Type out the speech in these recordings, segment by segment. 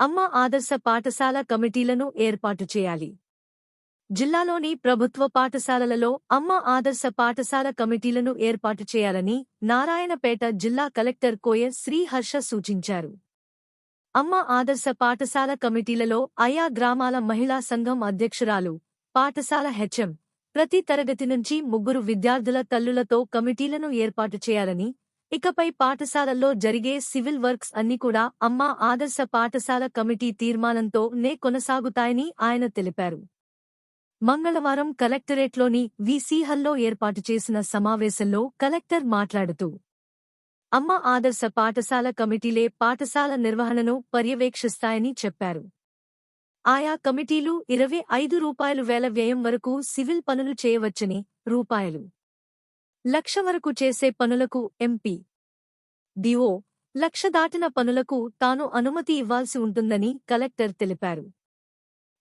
అమ్మ ఆదర్శ పాఠశాల కమిటీలను ఏర్పాటు చేయాలి. జిల్లాలోని ప్రభుత్వ పాఠశాలలలో అమ్మ ఆదర్శ పాఠశాల కమిటీలను ఏర్పాటు చేయాలని నారాయణపేట జిల్లా కలెక్టర్ కోయ శ్రీహర్ష సూచించారు. అమ్మ ఆదర్శ పాఠశాల కమిటీలలో ఆయా గ్రామాల మహిళా సంఘం అధ్యక్షురాలు పాఠశాల హెచ్ఎం ప్రతి తరగతి నుంచి ముగ్గురు విద్యార్థుల తల్లులతో కమిటీలను ఏర్పాటు చేయాలని ఇకపై పాఠశాలల్లో జరిగే సివిల్ వర్క్స్ అన్ని కూడా అమ్మా ఆదర్శ పాఠశాల కమిటీ తీర్మానంతో నే కొనసాగుతాయని ఆయన తెలిపారు. మంగళవారం కలెక్టరేట్లోని వీసీహల్లో ఏర్పాటు చేసిన సమావేశంలో కలెక్టర్ మాట్లాడుతూ అమ్మ ఆదర్శ పాఠశాల కమిటీలే పాఠశాల నిర్వహణను పర్యవేక్షిస్తాయని చెప్పారు. ఆయా కమిటీలు ఇరవై ఐదు రూపాయలు వేల వ్యయం వరకు సివిల్ పనులు చేయవచ్చని రూపాయలు లక్ష వరకు చేసే పనులకు ఎంపీ. డిఓ లక్ష దాటిన పనులకు తాను అనుమతి ఇవ్వాల్సి ఉంటుందని కలెక్టర్ తెలిపారు.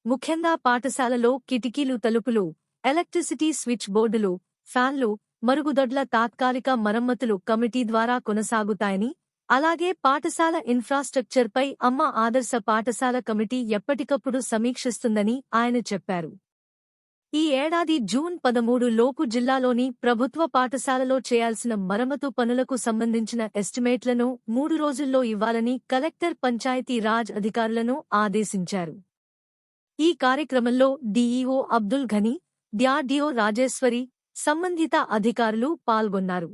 ముఖ్యంగా పాఠశాలలో కిటికీలు తలుపులు ఎలక్ట్రిసిటీ స్విచ్ బోర్డులు ఫ్యాన్లు మరుగుదొడ్ల తాత్కాలిక మరమ్మతులు కమిటీ ద్వారా కొనసాగుతాయని అలాగే పాఠశాల ఇన్ఫ్రాస్ట్రక్చర్పై అమ్మ ఆదర్శ పాఠశాల కమిటీ ఎప్పటికప్పుడు సమీక్షిస్తుందని ఆయన చెప్పారు. ఈ ఏడాది జూన్ పదమూడు లోపు జిల్లాలోని ప్రభుత్వ పాఠశాలలో చేయాల్సిన మరమ్మతు పనులకు సంబంధించిన ఎస్టిమేట్లను మూడు రోజుల్లో ఇవ్వాలని కలెక్టర్ పంచాయతీ రాజ్ అధికారులను ఆదేశించారు. ఈ కార్యక్రమంలో డీఈఓ అబ్దుల్ ఘనీ డ్యాడిఓ రాజేశ్వరి సంబంధిత అధికారులు పాల్గొన్నారు.